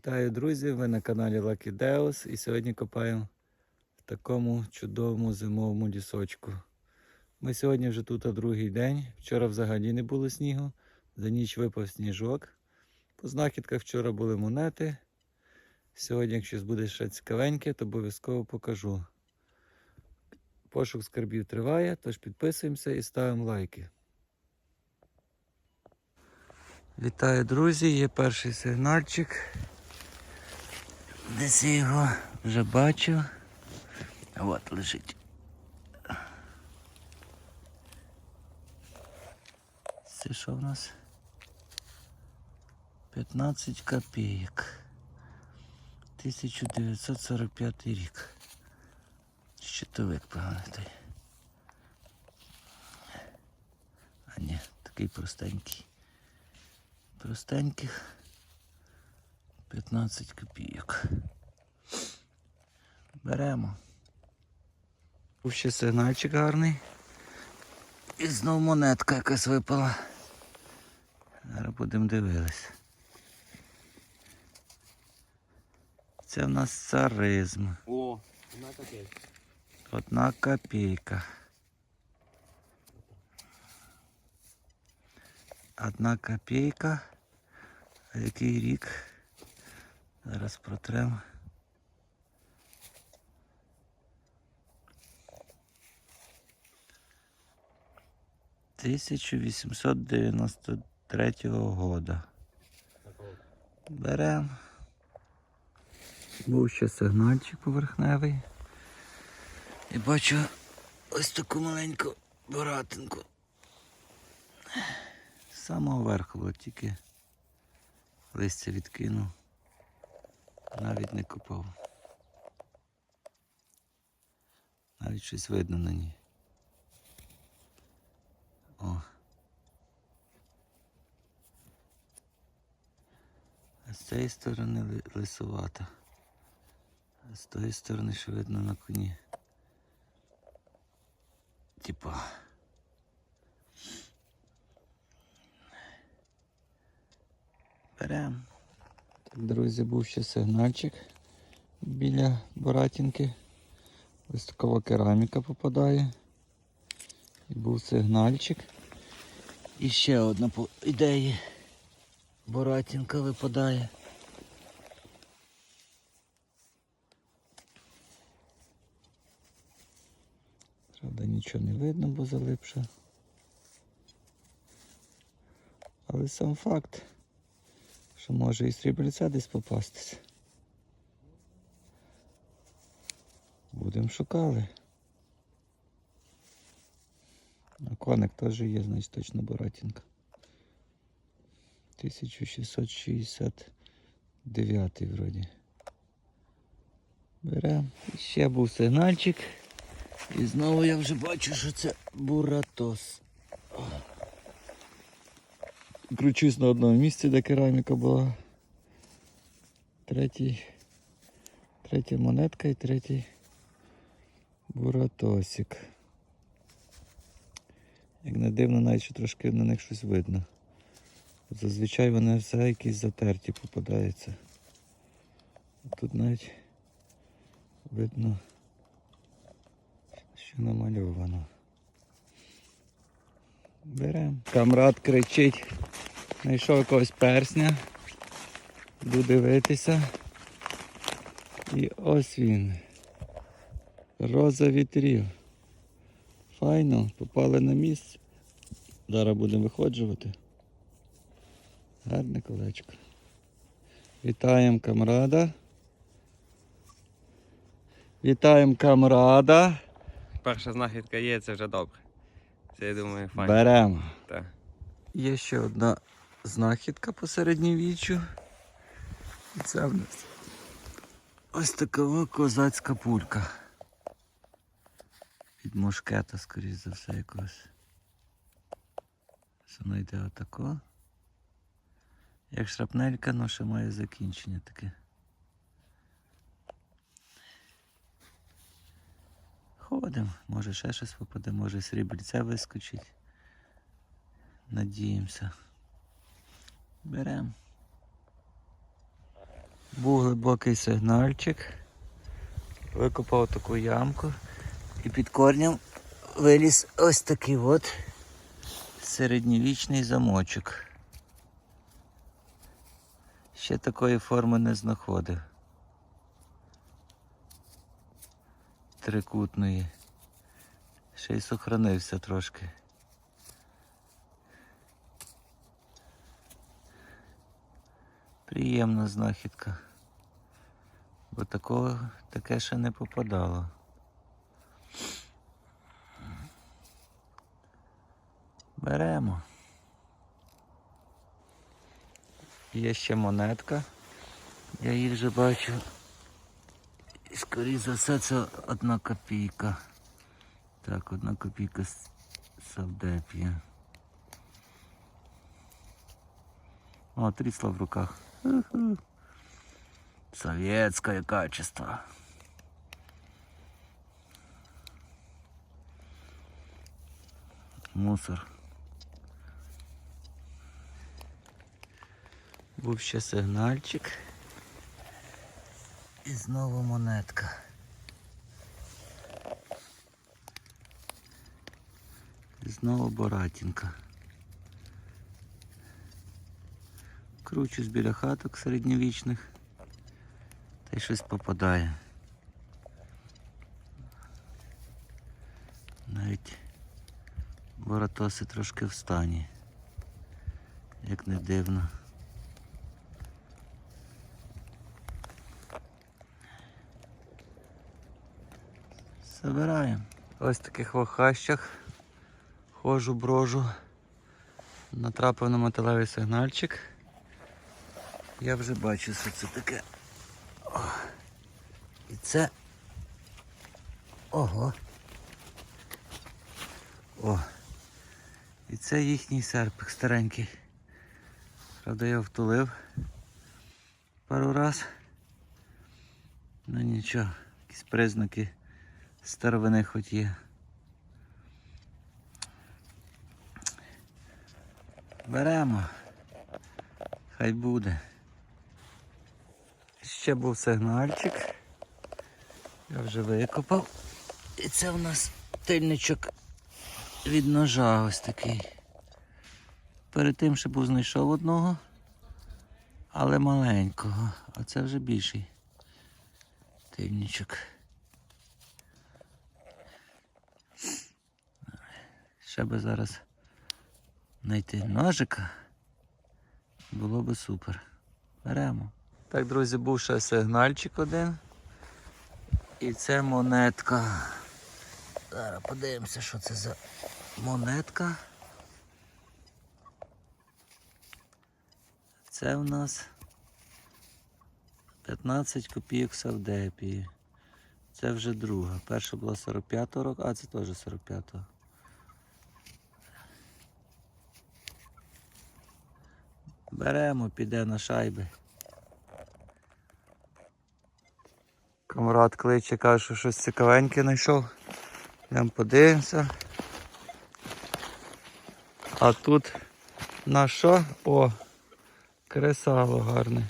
Вітаю, друзі! Ви на каналі Lucky Deus і сьогодні копаємо в такому чудовому зимовому лісочку. Ми сьогодні вже тут а другий день. Вчора взагалі не було снігу, за ніч випав сніжок. По знахідках вчора були монети. Сьогодні, якщо буде ще цікавеньке, то обов'язково покажу. Пошук скарбів триває, тож підписуємося і ставимо лайки. Вітаю, друзі! Є перший сигнальчик. Десь я його вже бачив. От лежить. Це що в нас? 15 копійок. 1945 рік. Щитовик поганий. А ні, такий простенький. Простеньких 15 копійок. Беремо. Був ще сигнальчик гарний. І знову монетка якась випала. Зараз будемо дивитися. Це в нас царизм. О, одна копійка. Одна копійка. Одна копійка. Який рік? Зараз протремо. 1893 года. Беремо. Був ще сигнальчик поверхневий. І бачу ось таку маленьку боратинку. З самого верху було тільки листя відкинув. Навіть не купав. Навіть щось видно на ній. Цієї сторони ли- лисувата. А з тої сторони що видно на коні. Типа. Берем. Друзі, був ще сигнальчик біля Боратінки. Ось такова кераміка попадає. І був сигнальчик. І ще одна по ідеї. Боратінка випадає. Правда, нічого не видно, бо залипше. Але сам факт, що може і срібляця десь попастися. Будемо шукали. А коник теж є, значить точно Боратінка. 1669 вроді. Беремо. Ще був сигнальчик. І знову я вже бачу, що це буратос. Кручусь на одному місці, де кераміка була. Третій. Третя монетка і третій буратосик. Як не дивно, навіть що трошки на них щось видно. Зазвичай вони все якісь затерті попадаються. Тут навіть видно, намальовано. Беремо. Камрад кричить. Знайшов якогось персня. Буду дивитися. І ось він. Роза вітрів. Файно, попали на місце. Зараз будемо виходжувати. Гарне колечко. Вітаємо камрада. Вітаємо камрада. Перша знахідка є, це вже добре. Це я думаю, файн. Беремо. Так. Є ще одна знахідка по середньовіччю. І це в нас ось така козацька пулька. Від мушкета, скоріш за все, якогось. Що воно йде отако. Як шрапнелька, але ще має закінчення таке. Ходимо, може ще щось попаде, може срібільця вискочить. Надіємося. Беремо. Був глибокий сигнальчик. Викопав таку ямку і під корнем виліз ось такий от середньовічний замочок. Ще такої форми не знаходив. Трикутної. Ще й сохранився трошки. Приємна знахідка. Бо такого таке ще не попадало. Беремо. Є ще монетка. Я її вже бачу. Скоріше за все це одна копійка. Так, одна копійка з Савдепія. О, трісла в руках. Советское качество. Мусор. Був ще сигнальчик. І знову монетка. І знову боратінка. Кручусь біля хаток середньовічних. Та й щось попадає. Навіть боратоси трошки в стані. Як не дивно. Забираємо. Ось таких вахащах ходжу, брожу. Натрапив на металевий сигнальчик. Я вже бачу, що це таке. О. І це. Ого. О. І це їхній серпик старенький. Правда, я втулив пару раз. Ну нічого, якісь признаки старовини хоч є. Беремо. Хай буде. Ще був сигнальчик. Я вже викопав. І це в нас тильничок від ножа ось такий. Перед тим ще був знайшов одного, але маленького, а це вже більший тильничок. Ще би зараз знайти ножика. Було би супер. Беремо. Так, друзі, був ще сигнальчик один. І це монетка. Зараз подивимося, що це за монетка. Це у нас 15 копійок Савдепії. Це вже друга. Перша була 45-го року, а це теж 45-го. Беремо, піде на шайби. Камрад кличе, каже, що щось цікавеньке знайшов. Йдемо подивимося. А тут на що? О, кресало гарне.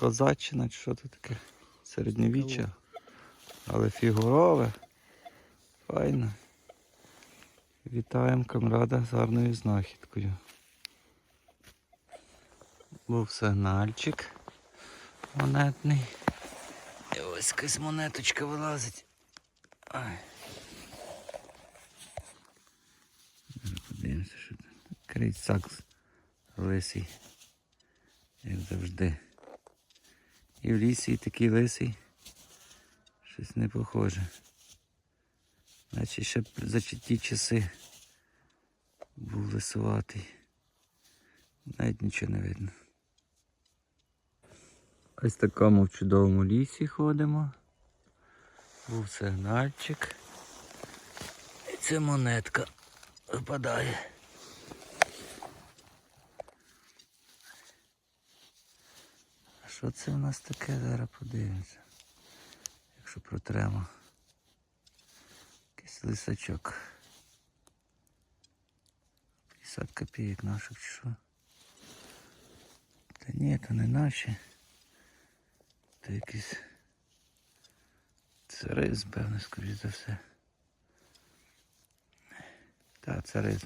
Козаччина чи що тут таке? Середньовіччя. Але фігурове. Файно. Вітаємо камрада з гарною знахідкою. Був сигнальчик монетний. І ось якась монеточка вилазить. Ай. Подивимося, що тут. Крейцак лисий. Як завжди. І в лісі такий лисий. Щось не похоже. Наче ще за ті часи був лисуватий. Навіть нічого не видно. Ось в такому чудовому лісі ходимо. Був сигнальчик. І це монетка випадає. А що це в нас таке? Зараз подивимося. Якщо протремо. Якийсь лисачок. 50 копійок наших чи що? Та ні, то не наші. Це якийсь це рис, певно, скоріш за все. Рис.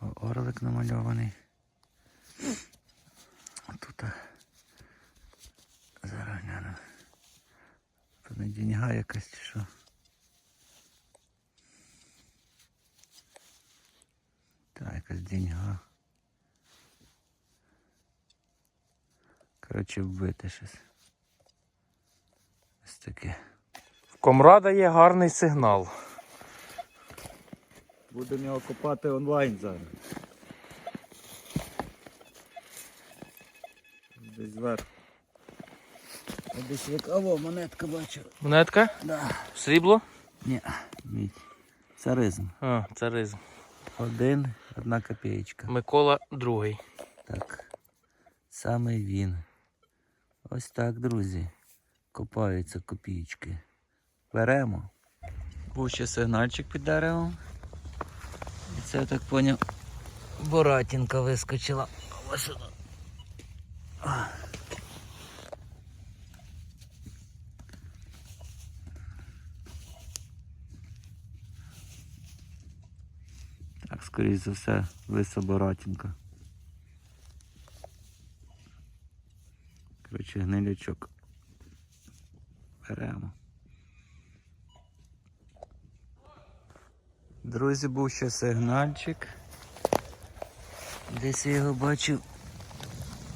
О, Орлик намальований. Тут зараз гляну. Тут не діньга якась чи що. Так, якась діньга. Коротше, вбити щось. Таке. В комрада є гарний сигнал. Будемо його копати онлайн зараз. Десь зверху. Десь як аво, монетка бачу. Монетка? Да. Срібло? Ні, мідь. Царизм. А, це ризм. Один, одна копієчка. Микола другий. Так. Саме він. Ось так, друзі. Копаються копійки. Беремо. Був ще сигнальчик під деревом. І це я так поняв. Боратінка вискочила. Ось сюди. А. Так, скоріш за все, лиса Боратінка. Коротше, гнилячок. Беремо. Друзі, був ще сигнальчик. Десь я його бачив.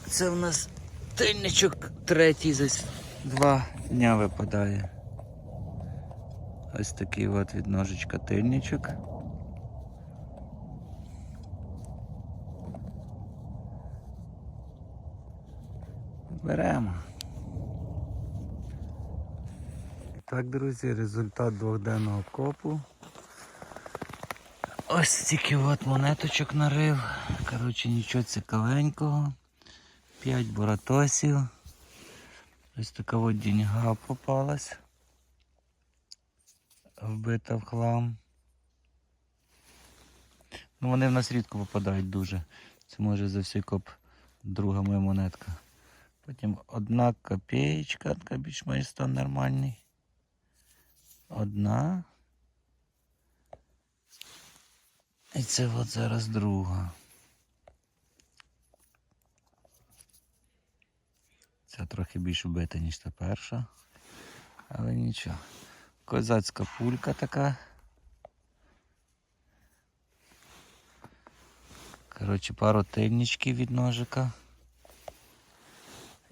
Це в нас тильничок третій за два дня випадає. Ось такий от від ножичка тильничок. Беремо. І так, друзі, результат двохденного копу. Ось стільки от монеточок нарив. Коротше, нічого цікавенького. 5 буратосів. Ось така от діньга попалась. Вбита в хлам. Ну вони в нас рідко попадають дуже. Це може за всій коп друга моя монетка. Потім одна копеечка, така більш-менш стан нормальний. Одна. І це от зараз друга. Ця трохи більш вбита, ніж та перша. Але нічого. Козацька пулька така. Коротше, пару тильничків від ножика.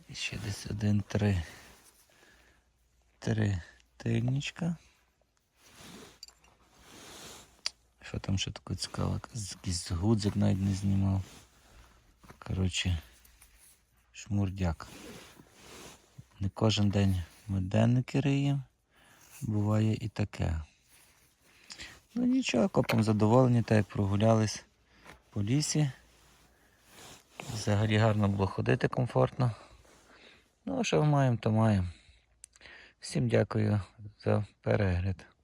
І ще десь один, три. Три тильничка. Що там ще таке цікаве? Якийсь гудзик навіть не знімав. Коротше, шмурдяк. Не кожен день ми денники риємо. Буває і таке. Ну нічого, копом задоволені, так як прогулялись по лісі. Взагалі гарно було ходити комфортно. Ну, а що маємо, то маємо. Всім дякую за перегляд.